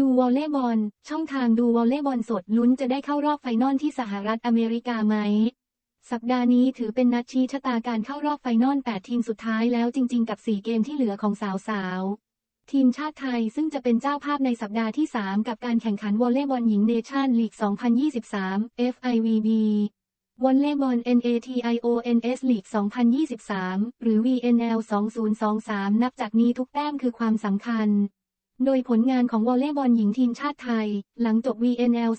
ดูวอลเลย์บอล ช่องทางดูวอลเลย์บอลสดลุ้นจะได้เข้ารอบไฟนอลที่สหรัฐอเมริกาไหม สัปดาห์นี้ถือเป็นนัดชี้ชะตาการเข้ารอบไฟนอล 8 ทีมสุดท้ายแล้วจริง ๆ กับ 4 เกมที่เหลือของสาวๆ ทีมชาติไทยซึ่งจะเป็นเจ้าภาพในสัปดาห์ที่ 3 กับการแข่งขันวอลเลย์บอลหญิงเนชั่นลีก 2023 FIVB วอลเลย์บอล NATIONS League 2023 หรือ VNL 2023 นับจากนี้ทุกแต้มคือความสำคัญ โดยผลงานของวอลเลย์บอลหญิงทีมชาติไทย หลังจบ VNL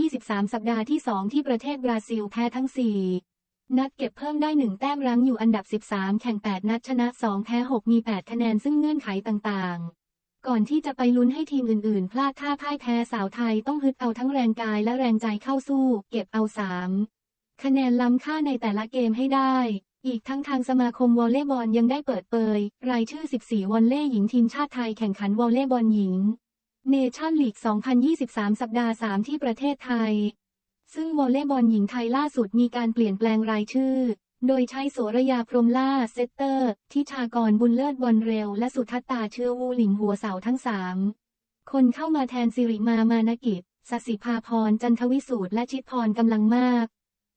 2023 สัปดาห์ที่ 2 ที่ประเทศบราซิลแพ้ทั้ง 4 นัดเก็บเพิ่มได้ 1 แต้มรั้งอยู่อันดับ 13 แข่ง 8 นัดชนะ 2 แพ้ 6 มี 8 คะแนนซึ่งเงื่อนไขต่างๆ ก่อนที่จะไปลุ้นให้ทีมอื่นๆ พลาดท่าพ่ายแพ้สาวไทยต้องฮึดเอาทั้งแรงกายและแรงใจเข้าสู้ เก็บเอา 3 คะแนนล้ำค่าในแต่ละเกมให้ได้ อีกทั้งทางสมาคมวอลเลย์บอลยังได้เปิดเผยรายชื่อ 14 วอลเลย์หญิงทีมชาติไทยแข่งขันวอลเลย์บอลหญิงเนชั่นลีก 2023 สัปดาห์ 3 ที่ประเทศไทย ซึ่งวอลเลย์บอลหญิงไทยล่าสุดมีการเปลี่ยนแปลงรายชื่อ โดยใช้โสระยาพรหมล่าเซตเตอร์ ทิชากรบุญเลิศบอลเร็ว และสุทัตตาเชื่อวูหลิงหัวเสาทั้งสามคนเข้ามาแทนสิริมามานกิจสสิภาพรจันทวิสูตรและชิดพรกำลังมาก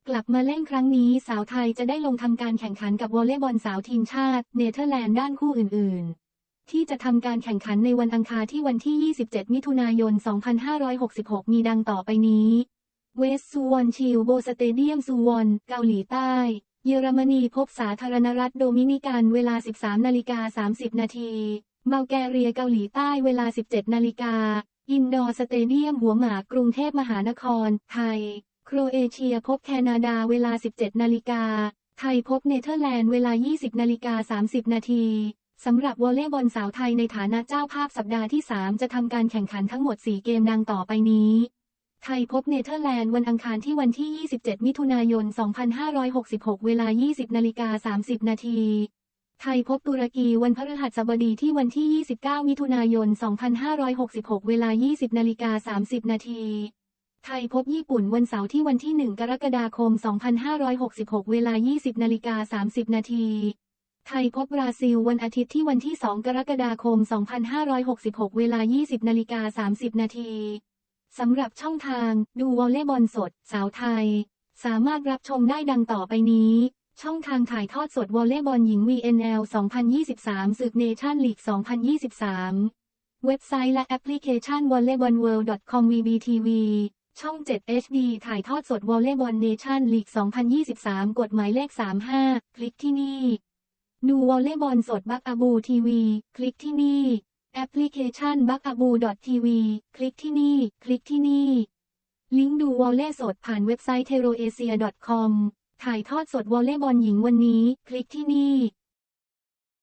กลับมาเล่นครั้งนี้สาวไทยจะได้ลงทำการแข่งขันกับวอลเลย์บอลสาวทีมชาติ เนเธอร์แลนด์ด้านคู่อื่น ๆ ที่จะทำการแข่งขันในวันอังคารที่วันที่ 27 มิถุนายน 2566 มีดังต่อไปนี้ เวสซูวอนชิลโบสเตเดียมซูวอน เกาหลีใต้ เยอรมนีพบสาธารณรัฐโดมินิกันเวลา 13 นาฬิกา 30 นาทีเมาแกเรียเกาหลีใต้เวลา 17 นาฬิกา อินดอร์สเตเดียมหัวหมากกรุงเทพมหานคร ไทย โครเอเชียพบแคนาดาเวลา 17 นาฬิกา ไทยพบเนเธอร์แลนด์เวลา 20 นาฬิกา 30 นาทีสำหรับวอลเลย์บอลสาวไทยในฐานะเจ้าภาพสัปดาห์ที่ 3 จะทำการแข่งขันทั้งหมด 4 เกมดังต่อไปนี้ ไทยพบเนเธอร์แลนด์วันอังคารที่วันที่ 27 มิถุนายน 2566 เวลา 20 นาฬิกา 30 นาทีไทยพบตุรกีวันพฤหัสบดีที่วันที่ 29 มิถุนายน 2566 เวลา 20 นาฬิกา 30 นาที ไทยพบญี่ปุ่นวันเสาร์ที่วันที่ 1 กรกฎาคม 2566 เวลา 20 นาฬิกา 30 นาที ไทยพบบราซิลวันอาทิตย์ที่วันที่ 2 กรกฎาคม 2566 เวลา 20 นาฬิกา 30 นาทีสำหรับช่องทางดูวอลเลย์บอลสด สาวไทย สามารถรับชมได้ดังต่อไปนี้ ช่องทางถ่ายทอดสดวอลเลย์บอลหญิง VNL 2023ศึกเนชั่นลีก 2023 เว็บไซต์และแอปพลิเคชัน volleyballworld.com VBTV ช่อง 7 HD ถ่ายทอดสดวอลเลย์บอลเนชั่นลีก 2023กดหมายเลข 35 คลิกที่นี่ ดูวอลเลย์บอลสดบักอาบูทีวี คลิกที่นี่ แอปพลิเคชันบักอาบูทีวีคลิกที่นี่ คลิกที่นี่ ลิงก์ดูวอลเลย์สดผ่านเว็บไซต์ teroasia.com ถ่ายทอดสดวอลเลย์บอลหญิงวันนี้ คลิกที่นี่